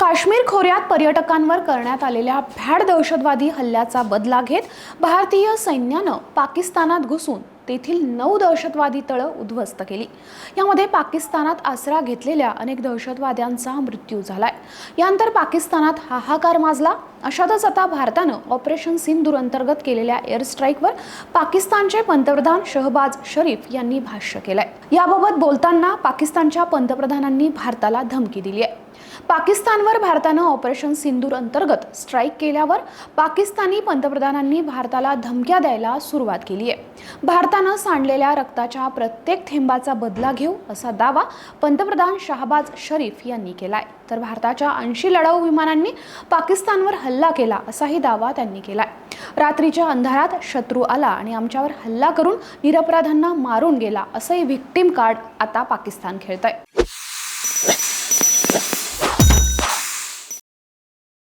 काश्मीर खोऱ्यात पर्यटकांवर करण्यात आलेल्या भ्याड दहशतवादी हल्ल्याचा बदला घेत भारतीय सैन्यानं पाकिस्तानात घुसून तेथील नऊ दहशतवादी तळं उद्ध्वस्त केली. यामध्ये पाकिस्तानात आसरा घेतलेल्या अनेक दहशतवाद्यांचा मृत्यू झालाय. यानंतर पाकिस्तानात हाहाकार माजला. अशातच आता भारतानं ऑपरेशन सिंधूर अंतर्गत केलेल्या एअर स्ट्राईकवर पाकिस्तानचे पंतप्रधान शहबाज शरीफ यांनी भाष्य केलंय. याबाबत बोलताना पाकिस्तानच्या पंतप्रधानांनी भारताला धमकी दिली आहे पाकिस्तानवर भारतानं ऑपरेशन सिंदूर अंतर्गत स्ट्राईक केल्यावर पाकिस्तानी पंतप्रधानांनी भारताला धमक्या द्यायला सुरुवात केली आहे भारतानं सांडलेल्या रक्ताच्या प्रत्येक थेंबाचा बदला घेऊ असा दावा पंतप्रधान शाहबाज शरीफ यांनी केलाय. तर भारताच्या ऐंशी लढाऊ विमानांनी पाकिस्तानवर हल्ला केला असाही दावा त्यांनी केलाय. रात्रीच्या अंधारात शत्रू आला आणि आमच्यावर हल्ला करून निरपराधांना मारून गेला असंही व्हिक्टीम कार्ड आता पाकिस्तान खेळतंय.